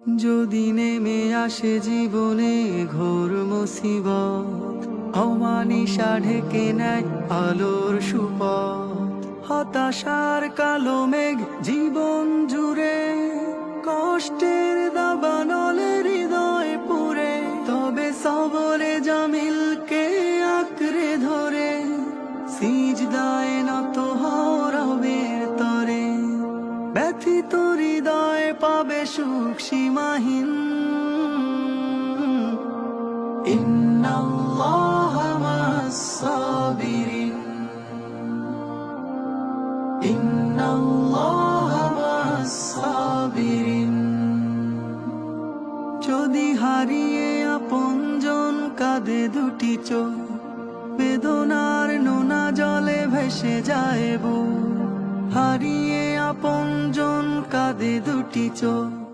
যদি নেমে আসে জীবনে ঘোর মুসিবত অমানিসা ঢেকে নেয় আলোর সুপথ। হতাশার কালো মেঘ জীবন জুড়ে, কষ্টের দাবানলে হৃদয় পুরে তবে সবরে জামিলকে ব্যথিত হৃদয় পাবে সুখ সীমাহীন। যদি হারিয়ে আপনজন কাঁদে দুটি চোখ, বেদনার নোনা জলে ভেসে যায় বুক হারিয়ে আপনজন কাঁদে দুটি চোখ।